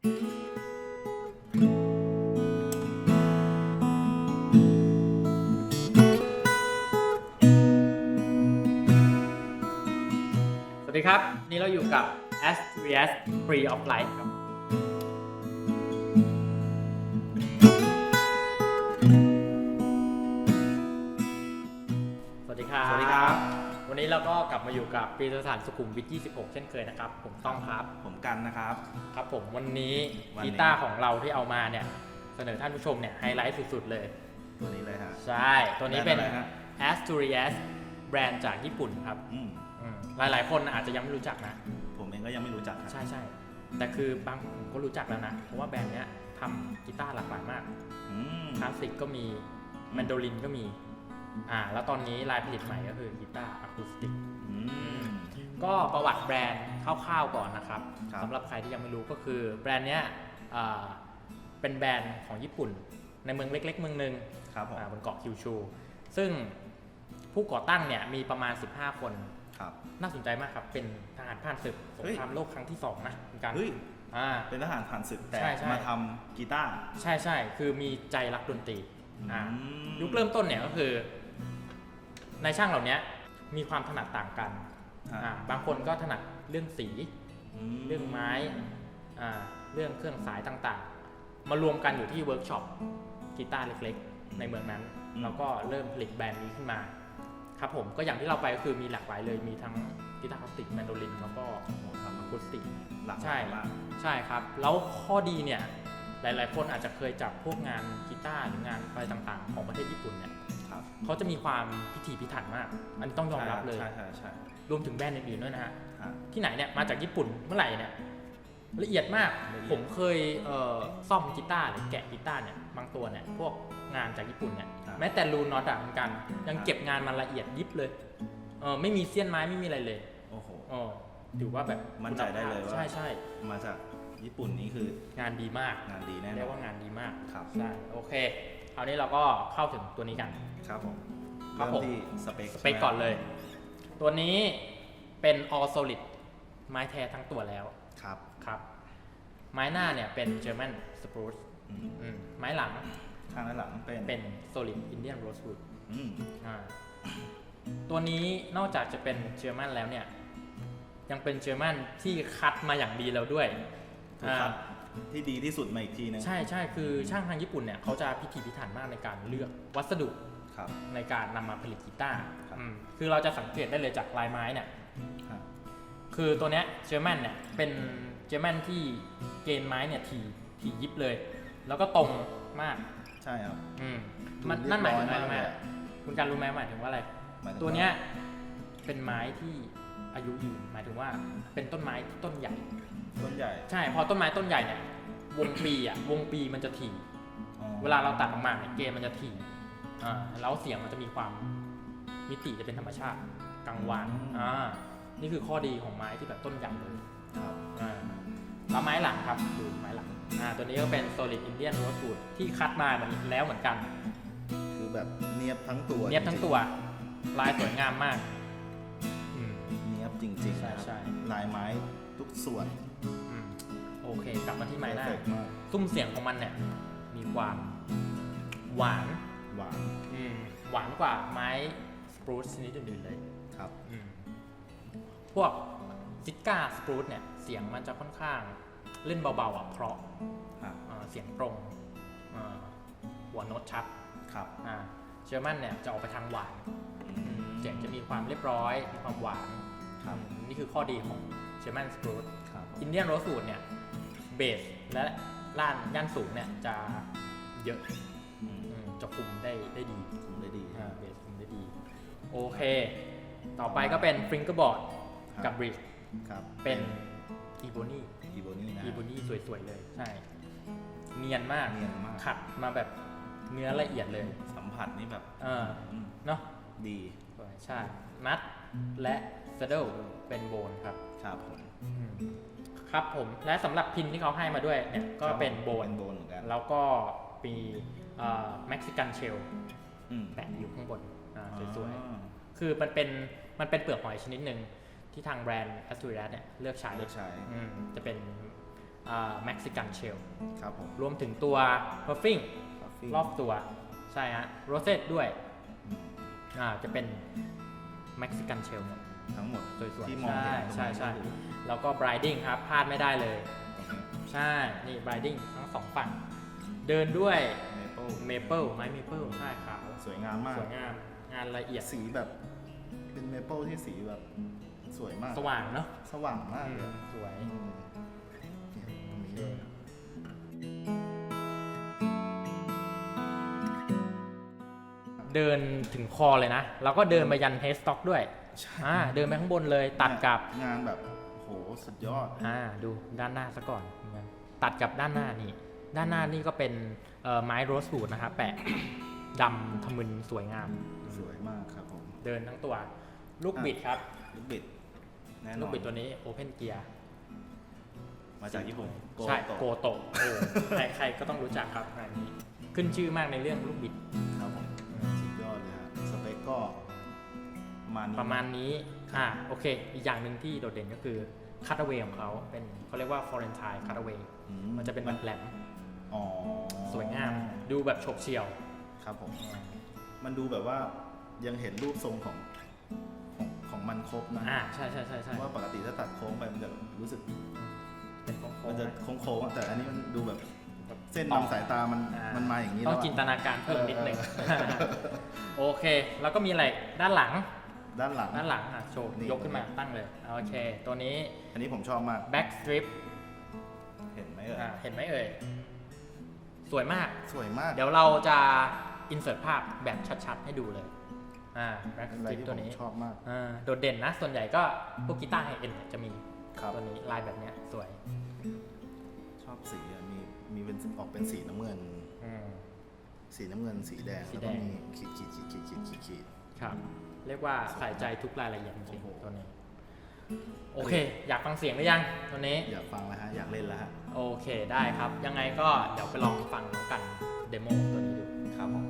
สวัสดีครับ นี่เราอยู่กับ a s t r i a s Free of Life ครับ ก็กลับมาอยู่กับปีสถานสุขุมวิท 26 เช่นเคยนะครับ ผมต้องครับ ผมกันนะครับ ครับผมวันนี้วันนี้ กีตาร์ของเราที่เอามาเนี่ย เสนอท่านผู้ชมเนี่ยไฮไลท์สุด ๆ เลย ตัวนี้เลยฮะ ใช่ ตัวนี้เป็น แบรนด์อะไรฮะ Asturias แบรนด์จากญี่ปุ่นครับอืมอืมหลาย ๆ คนอาจจะยังไม่รู้จักนะ ผมเองก็ยังไม่รู้จักครับใช่ใช่แต่คือบางผมก็รู้จักแล้วนะ เพราะว่าแบรนด์เนี้ยทำกีตาร์หลากหลายมาก อืมคลาสสิกก็มีแมนโดลินก็มี อ่า แล้วตอนนี้ลายผลิตใหม่ก็คือกีตาร์อะคูสติกอืม ก็ประวัติแบรนด์คร่าวๆก่อนนะครับครับสำหรับใครที่ยังไม่รู้ก็คือแบรนด์เนี้ยอ่าเป็นแบรนด์ของญี่ปุ่น ในเมืองเล็ก ๆ เมืองหนึ่งครับผมอ่าบนเกาะคิวชู ซึ่งผู้ก่อตั้งเนี่ยมีประมาณ 15 คนครับน่าสนใจมากครับ เป็นทหารผ่านศึกสงเฮ้ยครามโลกครั้งที่สองนะเหมือนกันเฮ้ยอ่าเป็นทหารผ่านศึกแต่ใช่ใช่มาทำกีตาร์ใช่ใช่คือมีใจรักดนตรีอ่าอืมยุคเริ่มต้นเนี่ยก็คือ ในช่างเหล่านี้ มีความถนัดต่างกันฮะอ่าบางคนก็ถนัดเรื่องสีมเรื่องไม้อ่าเรื่องเครื่องสายต่างๆ มารวมกันอยู่ที่เวิร์กช็อปกีตาร์เล็กๆ ในเมืองนั้นแล้วก็เริ่มผลิตแบรนด์นี้ขึ้นมา ครับผมก็อย่างที่เราไปก็คือมีหลากหลายเลยมีทั้งกีตาร์คลาสสิกแมนโดลินแล้วก็โอ้โหทำอะคูสติกหลากหใช่ลายมากใช่ครับ แล้วข้อดีเนี่ยหลาย ๆ คนอาจจะเคยจับพวกงานกีตาร์หรืองานอะไรต่าง ๆ ของประเทศญี่ปุ่นเนี่ยครับ เขาจะมีความพิถีพิถันมาก อันนี้ต้องยอมรับเลย ใช่ใช่ใช่รวมถึงแบรนด์อื่นๆด้วยนะฮะฮะ ที่ไหนเนี่ยมาจากญี่ปุ่นเมื่อไหร่เนี่ยละเอียดมากละเอียดผมเคยเอ่อซ่อมกีตาร์หรือแกะกีตาร์เนี่ยบางตัวเนี่ยพวกงานจากญี่ปุ่นเนี่ยแม้แต่รูน็อตอะเหมือนกัน ยังเก็บงานมาละเอียดยิบเลยเออไม่มีเสี้ยนไม้ไม่มีอะไรเลยโอ้โหเออถือว่าแบบมั่นใจได้เลยว่าใช่ใช่มาจากญี่ปุ่นนี่คืองานดีมากงานดีแน่นเรียอกนว่างานดีมากครับใช่โอเค คราวนี้เราก็เข้าถึงตัวนี้กัน ครับผมครับเริ่มผมที่สเปคสเปคก่อนเลย ตัวนี้เป็น all solid ไม้แท้ทั้งตัวแล้วครับครับ ไม้หน้าเนี่ยเป็น German spruce อืมอืมไม้หลังข้างด้านหลังเป็นเป็น solid Indian rosewood อืมอ่าตัวนี้นอกจากจะเป็นเจอร์มันแล้วเนี่ย ยังเป็นเจอร์มันที่คัดมาอย่างดีแล้วด้วยถูกครับ ที่ดีที่สุดมาอีกทีนึงใช่ใช่คือช่างทางญี่ปุ่นเนี่ยเขาจะพิถีพิถันมากในการเลือกวัสดุครับ ในการนำมาผลิตกีตาร์ครับ อืมคือเราจะสังเกตได้เลยจากลายไม้เนี่ยครับคือตัวเนี้ยเจอร์แมนเนี่ยเป็นเจอร์แมนที่เกณฑ์ไม้เนี่ยถี่ถี่ยิบเลย แล้วก็ตรงมาก ใช่ครับ อืมดูมันเรียบนั่นหมายถึงอะไรร้อยมากรู้ไหมเลยอะคุณการรู้ไหมหมายถึงว่าอะไร หมายถึงตัวเนี้ยเป็นไม้ที่อายุยืนหมายถึงว่าเป็นต้นไม้ที่ต้นใหญ่ ต้นใหญ่ ใช่พอต้นไม้ต้นใหญ่เนี่ยวงปีอะวงปีมันจะถี่อ๋อเวลาเราตัดออกมาเนี่ยเกณฑ์มันจะถี่อ่าแล้วเสียงมันจะมีความมิติจะเป็นธรรมชาติกังวานอ่านี่คือข้อดีของไม้ที่แบบต้นใหญ่เลยครับอ่าแล้วไม้หลังครับดูไม้หลังอ่าตัวนี้ก็เป็น solid Indian rosewood ที่คัดมาเหมือนแล้วเหมือนกัน คือแบบเนียบทั้งตัวเนียบทั้งตัว ลายสวยงามมากอืมเนียบจริงๆใช่นะครับใช่ลายไม้ทุกส่วนอืม โอเค กลับมาที่ไม้หน้าเพอร์เฟกต์มากซุ้มเสียงของมันเนี่ย มีความหวาน หวานอืมหวานกว่าไม้สปรูซชนิดอื่นๆเลย ครับ อืมพวกซิก้าสปรูซเนี่ยเสียงมันจะค่อนข้างเล่นเบาๆอะเพราะอะ อ่าเสียงตรงอ่าหัวโน้ตชัดครับอ่าเชอร์มันเนี่ยจะออกไปทางหวานอืมเสียงจะมีความเรียบร้อยมีความหวานครับ อืมนี่คือข้อดีของ เชอร์มันสปรูซครับอินเดียนโรสูดเนี่ยเบสและล้านย่านสูงเนี่ยจะเยอะอืมอืมจะคุมได้ได้ดีคุมได้ดีอ่าเบสคุมได้ดี โอเค ต่อไปก็เป็นฟิงเกอร์บอร์ดครับกับบริดครับเป็นอีโบนี่อีโบนี่นะอีโบนี่สวยๆเลย ใช่ เนียนมากเนียนมากขัดมาแบบเนื้อละเอียดเลยสัมผัสนี่แบบเอออืมเนาะดีสวยใช่ นัด และสเดลเป็นโบนครับครับผมอืมครับผมและสำหรับพินที่เขาให้มาด้วยเนี่ยก็เป็นโบนเป็นโบนเหมือนกันแล้วก็มีเม็กซิกันเชลอืมแปะอยู่ข้างบนอ่าสวยอ๋อๆคือมันเป็นมันเป็นเปลือกหอยชนิดหนึ่งที่ทางแบรนด์ a s t u r i a s เนี่ยเลือกใช้เลือกใช้อืมจะเป็นเม็กซิกันเชลครับผมรวมถึงตัว puffing คาเฟ่รอบตัว ใช่ฮะโรเซตด้วยอ่าจะเป็น เม็กซิกันเชลหมดทั้งหมดสวยๆที่มองเห็นตรงใช่นี้ใช่ก็คือแล้วก็ briding ครับพลาดไม่ได้เลยตรงนี้ใช่ นี่ briding ทั้งสองฝั่ง เดินด้วยเมเปิล maple ไม้ maple ใช่ขาวสวยงามมาก สวยงามงานละเอียดสีแบบเป็นเมเปิลที่สีแบบ สวยมาก สว่างเนาะสว่างมากอืเลยมสวย อืม เดินถึงคอเลยนะ แล้วก็เดินไปยันเฮสต็อกด้วยใช่อ่าเดินไปข้างบนเลยตัดกับงานแบบโหสุดยอดอ่าดูด้านหน้าซะก่อน ตัดกับด้านหน้านี่ด้านหน้านี่ก็เป็นเอ่อไม้โรสบูดนะครับแปะดำทะมึนสวยงาม สวยมากครับผม เดินทั้งตัว ลูกบิดครับ ลูกบิดแน่นอนลูกบิดตัวนี้โอเพนเกียร์มาจากญี่ปุ่นโกใช่โตะโกโตะโอ้ใครใครก็ต้องรู้จักครับอันนี้ ขึ้นชื่อมากในเรื่องลูกบิด ก็ประมาณนี้ประมาณนี้ อ่า โอเค อีกอย่างหนึ่งที่โดดเด่นก็คือคัตเวของเขาเป็นเขาเรียกว่าฟอร์เรนไทคัตเวอืมันจะเป็นแบบแหลมอ๋อสวยงาม ดูแบบโฉบเฉี่ยว ครับผม มันดูแบบว่ายังเห็นรูปทรงของของของมันครบนะ อ่า ใช่ใช่ใช่ใช่ว่าปกติถ้าตัดโค้งไปมันจะรู้สึก เป็นโค้มันงจะๆนะโค้งๆอะแต่อันนี้มันดูแบบแบบ เส้นต่อนำสายตามันอ่ามันมาอย่างนี้ต้แล้อวงอะจินตนาการเพิ่มนิดหนึ่งเออ โอเค แล้วก็มีอะไรด้านหลังด้านหลัง ด้านหลังอะโชว์นี่ ยกขึ้นมาตั้งเลยโอเค ตัวนี้ อันนี้ผมชอบมาก back strip เห็นไหมเอ่ยอ่าเห็นไหมเอ่ย สวยมาก สวยมากเดี๋ยวเราจะ insert ภาพแบบชัดๆ ให้ดูเลยอ่า back เป็นอะไร strip ที่ตัผวมนี้ชอบมาก อ่าโดดเด่นนะ ส่วนใหญ่ก็พวกกีตาร์ไฮเอ็นจะมีครับ ตัวนี้ลายแบบเนี้ยสวย ชอบสีอะ มีมีเป็นออกเป็นสีน้ำเงิน อืม สีน้ำเงินสีแดงสีแล้วแดก็ง มีขีดขีดขีดขีดขีดขีดขีด ครับ เรียกว่าใส่ใจทุกรายละเอียดจริงโอ้โห ๆตัวนี้ โอเค อยากฟังเสียงหรือยังตัวนี้ อยากฟังแล้วฮะ อยากเล่นแล้วฮะ โอเคได้ครับ ยังไงก็เดี๋ยวไปลองฟังน้องกันเดโมตัวนี้ดูครับผม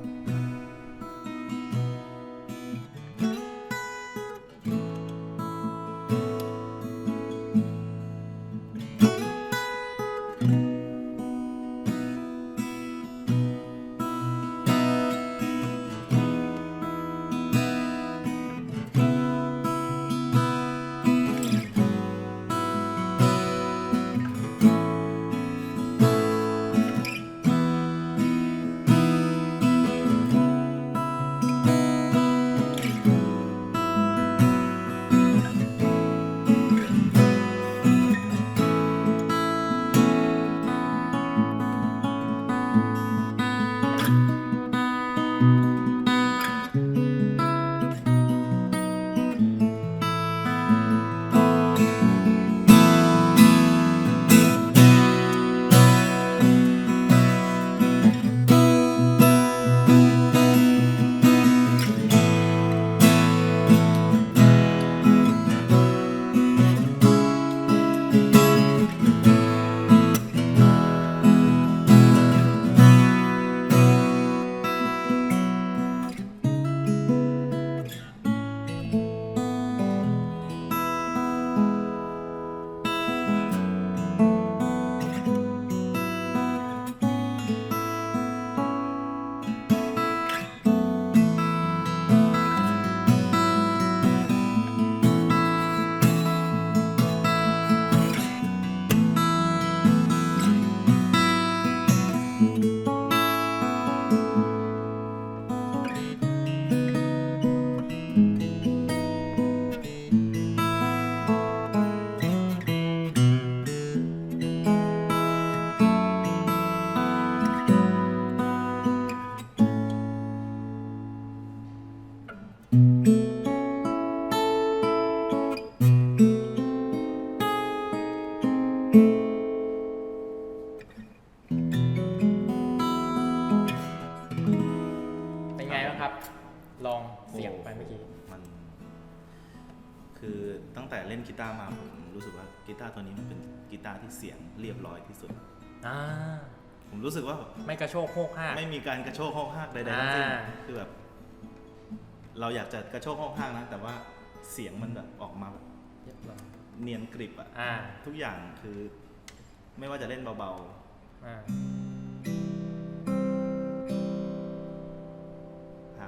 แต่เล่นกีตาร์มาผมรู้สึกว่ากีตาร์ตัวนี้มันเป็นกีตาร์ที่เสียงเรียบร้อยที่สุด อ่าผมรู้สึกว่าแบบไม่กระโชกโคกห้าก ไม่มีการกระโชกห้องหักใดๆทั้งสิ้นอ่า คือแบบ เราอยากจะกระโชกห้องหักนะ แต่ว่าเสียงมันแบบออกมาแบบเรียบร้อยเนียนกริบอะอ่าทุกอย่างคือ ไม่ว่าจะเล่นเบาอ่าๆ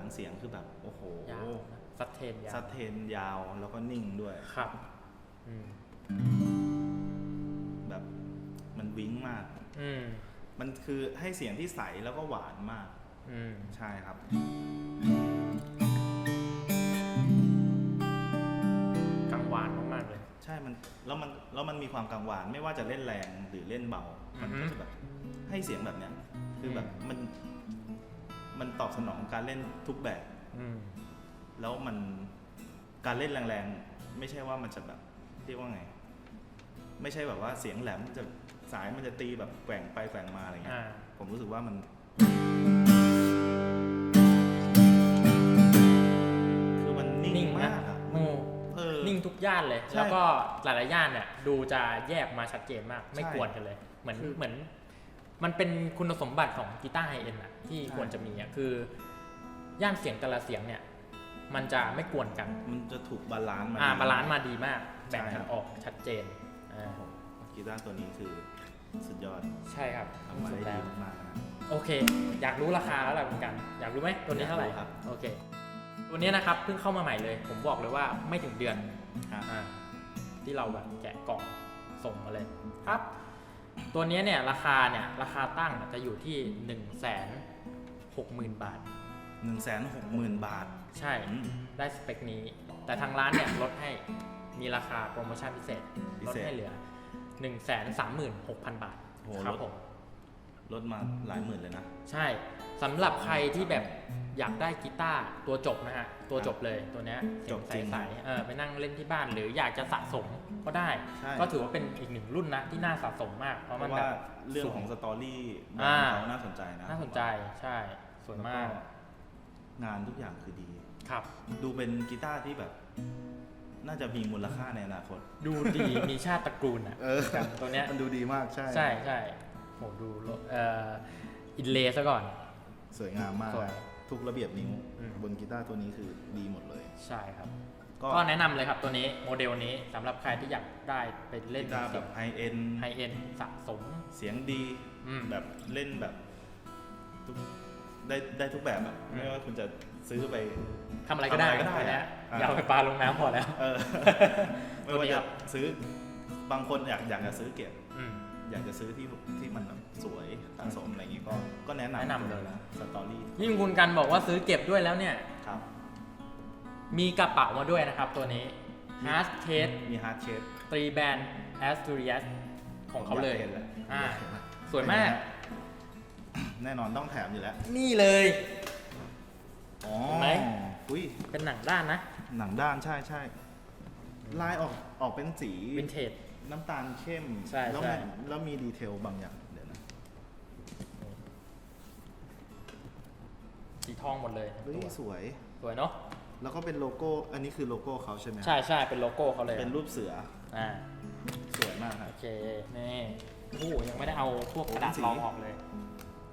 งเสียงคือแบบ โอ้โหยาวนะซัดเทนยาวซัดเทนยาวแล้วก็นิ่งด้วยครับอืมแบบมันวิ้งมาก อืมมันคือให้เสียงที่ใสแล้วก็หวานมาก อืมใช่ครับกังวานมากๆเลย ใช่มันแล้วมันแล้วมันมีความกังวานไม่ว่าจะเล่นแรงหรือเล่นเบา มันอือฮึก็จะแบบให้เสียงแบบเนี้ย คือแบบมัน มันตอบสนองการเล่นทุกแบบ อืม แล้วมันการเล่นแรงๆ ไม่ใช่ว่ามันจะแบบเรียกว่าไง ไม่ใช่แบบว่าเสียงแหลมมันจะสายมันจะตีแบบแกว่งไปแกว่งมาอะไรเงี้อ่ายผมรู้สึกว่ามัน คือมันนิ่นิ่งงมานะกอะโอ้เออ นิ่งทุกย่านเลย ใช่แล้วก็หลายๆย่านเนี่ยดูจะแยกมาชัดเจนมาก ไม่ใช่กวนกันเลย เหมือนคือ เหมือน มันเป็นคุณสมบัติของกีตาร์ไฮเอ็นอะที่ใช่ควรจะมีอะคือย่านเสียงแต่ละเสียงเนี่ย มันจะไม่กวนกัน มันจะถูกบาลานซ์มาอ่าดีบาลานซ์มาดีมากแบ่งใช่คกัรันบออกชัดเจนอ่ากีตาร์ตัวนี้คือสุดยอดใช่ครับทำมาสุได้ดดีแล้วมากๆนะโอเค อยากรู้ราคาแล้วแหละเหมือนกัน อยากรู้ไหมตัวนี้เท่าไหร่อยากรู้ครับโอเค ตัวนี้นะครับเพิ่งเข้ามาใหม่เลย ผมบอกเลยว่าไม่ถึงเดือนฮะอ่าที่เราแบบแกะกล่องส่งมาเลยครับ ตัวนี้เนี่ยราคาเนี่ยราคาตั้งจะอยู่ที่1นึ่งแสนหกหมื่นบาทหนึ่งแสนหกหมื่นบาท ใช่อืม ได้สเปคนี้ แต่ทางร้านเนี่ยลดให้มีราคาโปรโมชั่นพิเศษพิลดเศษให้เหลือ1นึ่งแสนสามหมื่นหกพันบาทโหครัลดผม ลดมาหลายหมื่นเลยนะ ใช่สำหรับใครที่แบบอยากได้กีตาร์ตัวจบนะฮะ ตัวจบเลยตัวเนี้ยเสียงจบจริงใสๆเออไปนั่งเล่นที่บ้านหรืออยากจะสะสมก็ได้ ใช่ก็ถือว่าเป็นอีกหนึ่งรุ่นนะที่น่าสะสมมากเพเพราะราะมันแบว่าบ เรื่องสวยของสตอรี่อ่า เขาน่าสนใจนะน่าสนใจใช่สวยมากแล้วงานทุกอย่างคือดี ครับ ดูเป็นกีตาร์ที่แบบ น่าจะมีมูลค่าในอนาคต ดูดีมีชาติตระกูลอะเออ แบบตัวเนี้ยมันดูดีมากใช่ ใช่ใช่ โหดูโลเอ่ออินเลซะก่อน สวยงามมาก สวยทุกระเบียบนิ้วอืม บนกีตาร์ตัวนี้คือดีหมดเลย ใช่ครับ ก็ก็แนะนำเลยครับตัวนี้โมเดลนี้สำหรับใครที่อยากได้ไปเล่นกีตาร์แบบไฮเอ็นไฮเอ็นสะสม เสียงดีอืม แบบเล่นแบบทุกได้ได้ทุกแบบอะอืมไม่ว่าคุณจะซื้อไป ทำอะไรก็ได้ทำอะไรก็ได้ตัวเนี้ยอะอย่าเอาไปปลาลงน้ำพอแล้ว เออ ไม่ว่าตัวนี้คจะรับซื้อบางคนอยากอยากจะซื้อเก็บ อืมอยากจะซื้อที่ที่มันแบบสวยสะสมอะไรอย่างงี้ก็ก็แนะนำแนะนำเลยนะสตอรี่ยิ่งคุณกันบอกว่าซื้อเก็บด้วยแล้วเนี่ย ครับ มีกระเป๋ามาด้วยนะครับตัวนี้ Hard Case มีฮาร์ดเชฟ ตรีแบรนด์ Asturias ของเขาเลยอ่าสวยมาก แน่นอนต้องแถมอยู่แล้วนี่เลย อ๋อเห็นไหม อุ้ยเป็นหนังด้านนะหนังด้านใช่ใช่ลายออกออกเป็นสี วินเทจ น้ำตาลเข้มใช่แล้วใช่ มันแล้วมีดีเทลบางอย่างเดี๋ยวนะสีทองหมดเลยทั้งเฮ้ยตัวสวย สวยเนาะแล้วก็เป็นโลโก้ อันนี้คือโลโก้เขาใช่ไหมใช่ใช่เป็นโลโก้เขาเลยเป็นรูปเสืออ่าสวยมากครับ โอเคนี่โอ้โหยังไม่ได้เอาพวกกระดาษสีรองออกเลย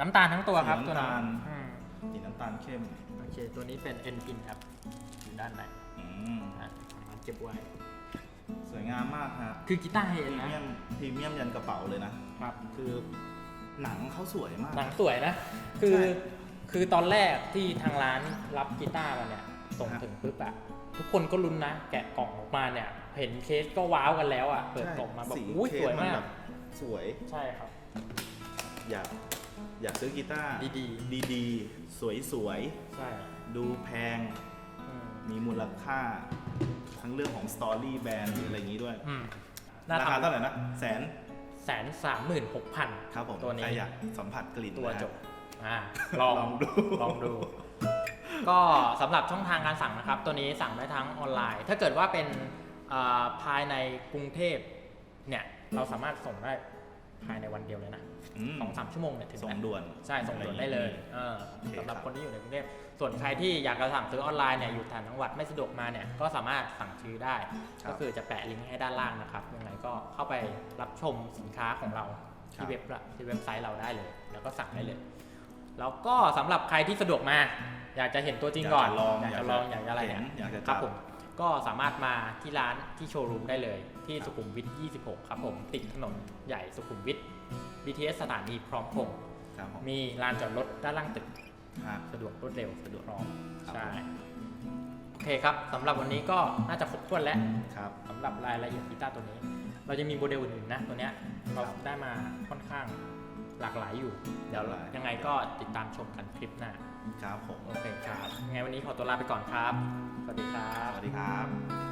น้ำตาลทั้งตัวครับสีตัวน้ำตาลอืมสีน้ำตาลเข้มโอเคตัวนี้เป็น N pin ครับอยู่ด้านในอืม อะสามารถเก็บไว้ สวยงามมากฮะคือกีตาร์ไฮพเอ็นรีนะเมียมพรีเมียมยันกระเป๋าเลยนะครับ คือหนังเขาสวยมาก หนังสวยนะ คือใช่คือตอนแรกที่ทางร้านรับกีตาร์มาเนี่ยส่งฮะถึงปุ๊บอะทุกคนก็ลุ้นนะ แกะกล่องออกมาเนี่ย เห็นเคสก็ว้าวกันแล้วอะเปิดกล่องมาแบบสีอุ้ยเคสวยมันมาก แบบสวย ใช่ครับ อยากอยากซื้อกีตาร์ดีๆดีๆ สวยใช่ๆดูแพง อืมมีมูลค่า ทั้งเรื่องของสตอรี่แบรนด์หรืออะไรอย่างนี้ด้วย อืมราคาเท่าไหร่นะแสนแสนสามหมื่นหกพันครับผมตัวนี้ ใครอยากสัมผัสกลิ่นตัวนะฮะ จบอ่าลองลองดู ลองดู ก็สำหรับช่องทางการสั่งนะครับ ตัวนี้สั่งได้ทั้งออนไลน์ ถ้าเกิดว่าเป็นอ่าภายในกรุงเทพเนี่ย เราสามารถส่งได้ ภายในวันเดียวเลยนะอืมสองสามชั่วโมงเนี่ยถึงส่งแล้วด่วนใช่ส่งด่วนได้เลยเออโอเคสำหรับครับคนที่อยู่ในกรุงเทพส่วนใครที่อยากจะสั่งซื้อออนไลน์เนี่ยอยู่ต่างจังหวัดไม่สะดวกมาเนี่ยก็สามารถสั่งซื้อได้ ก็คือจะแปะลิงก์ให้ด้านล่างนะครับยังไงก็เข้าไปรับชมสินค้าของเราที่เว็บละที่เว็บไซต์เราได้เลย แล้วก็สั่งได้เลย แล้วก็สำหรับใครที่สะดวกมา อยากจะเห็นตัวจริงก่อนอยากจะลองอยากจะลองอยากจะอะไรเนี่ยเห็นอยากจะครับจับผมก็สามารถมาที่ร้านที่โชว์รูมได้เลย ที่ครับสุขุมวิท 26 ครับผมติดถนนใหญ่สุขุมวิท BTS สถานีพร้อมพงษ์ครับผมมีลานจอดรถด้านล่างตึก ครับสะดวกรวดเร็วสะดวกพร้อมครับใช่ผมโอเคครับสำหรับวันนี้ก็น่าจะครบถ้วนแล้วครับ สำหรับรายละเอียดกีตาร์ตัวนี้ เราจะมีโมเดลอื่นๆนะตัวเนี้ยเราครับได้มาค่อนข้างหลากหลายอยู่ เดี๋ยวหลากหลาย ยังไงก็ติดตามชมกันคลิปหน้า ครับผม โอเคครับยังไงวันนี้ขอตัวลาไปก่อนครับ สวัสดีครับ สวัสดีครับ